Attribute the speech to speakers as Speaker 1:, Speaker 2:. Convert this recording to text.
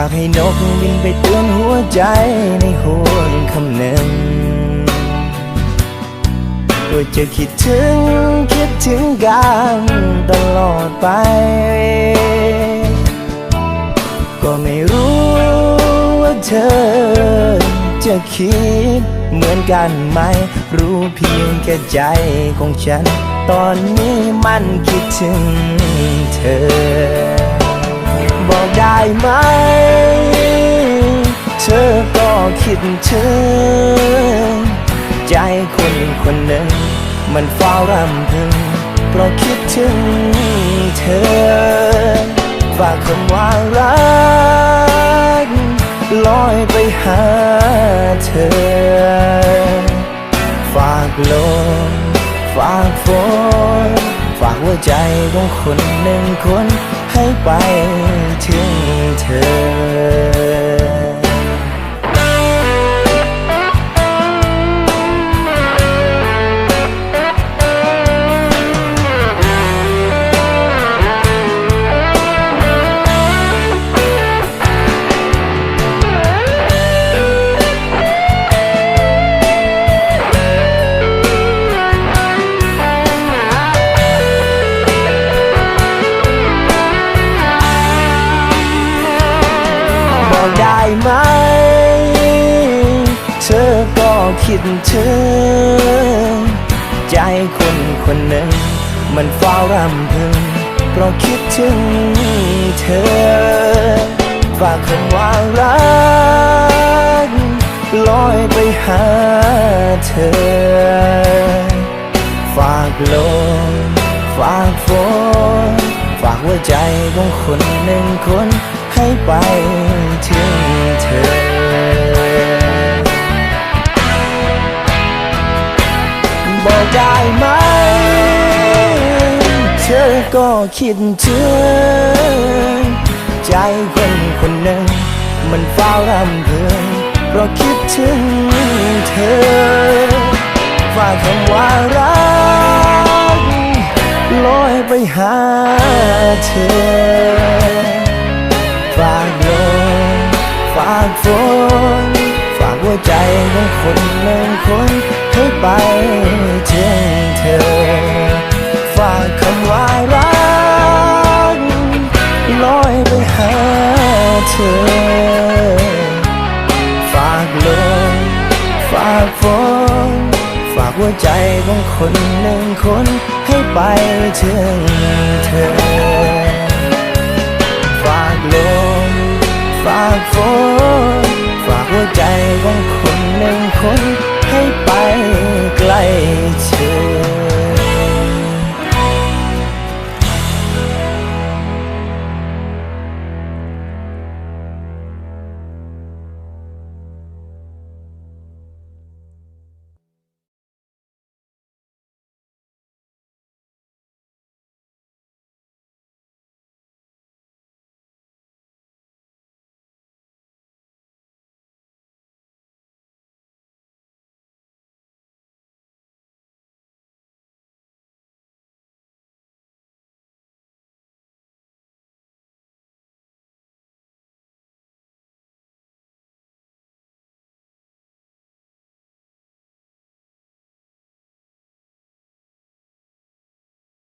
Speaker 1: ากให้นกบินไปเตือนหัวใจในห่วงคำหนึ่งว่าจะคิดถึงคิดถึงกันตลอดไป ก็ไม่รู้ว่าเธอจะคิดเหมือนกันไหม รู้เพียงแค่ใจของฉัน ตอนนี้มันคิดถึงเธอ บอกได้ไหม เธอก็คิดถึง ใจคนคนหนึ่ง มันเฝ้ารำพึง เพราะคิดถึงเธอ ฝากคำว่ารัก ลอยไปหาเธอ ฝากลมฝากฝนฝากหัวใจของคนหนึ่งคน ให้ไปถึ ได้ไหม เธอก็คิดถึง ใจคนคนหนึ่ง มันเฝ้ารำพึง เพราะคิดถึงเธอ ฝากคำว่ารัก ลอยไปหาเธอ ฝากลมฝากฝนฝากหัวใจของคนหนึ่งคน ให้ไปถึงเธอ บอกได้ไหม เธอก็คิดถึง ใจคนคนหนึ่ง มันเฝ้ารำพึงเพราะคิดถึงเธอฝากคำว่ารักลอยไปหาเธอากฝนฝากหัวใจของคนหนึ่งคนให้ไปเพื่อเธอ ฝากคำว่ารักลอยไปหาเธอ ฝากลมฝากฝนฝากหัวใจของคนหนึ่งคนให้ไปเพื่อเธอ ฝากลมฝากฝน